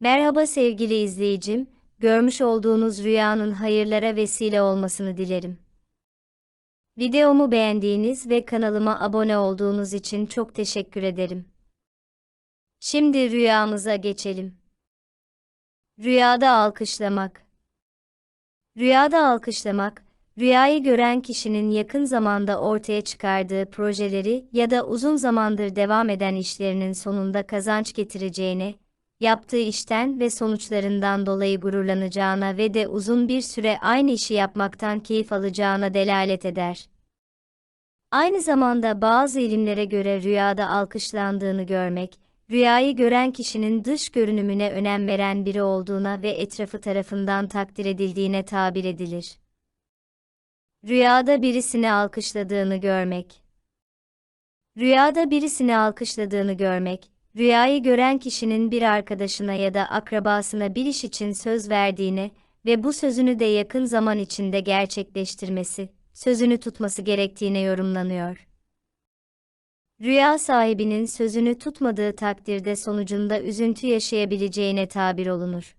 Merhaba sevgili izleyicim, görmüş olduğunuz rüyanın hayırlara vesile olmasını dilerim. Videomu beğendiğiniz ve kanalıma abone olduğunuz için çok teşekkür ederim. Şimdi rüyamıza geçelim. Rüyada alkışlamak. Rüyada alkışlamak, rüyayı gören kişinin yakın zamanda ortaya çıkardığı projeleri ya da uzun zamandır devam eden işlerinin sonunda kazanç getireceğine, yaptığı işten ve sonuçlarından dolayı gururlanacağına ve de uzun bir süre aynı işi yapmaktan keyif alacağına delalet eder. Aynı zamanda bazı ilimlere göre rüyada alkışlandığını görmek, rüyayı gören kişinin dış görünümüne önem veren biri olduğuna ve etrafı tarafından takdir edildiğine tabir edilir. Rüyada birisini alkışladığını görmek. Rüyada birisini alkışladığını görmek, rüyayı gören kişinin bir arkadaşına ya da akrabasına bir iş için söz verdiğini ve bu sözünü de yakın zaman içinde gerçekleştirmesi, sözünü tutması gerektiğine yorumlanıyor. Rüya sahibinin sözünü tutmadığı takdirde sonucunda üzüntü yaşayabileceğine tabir olunur.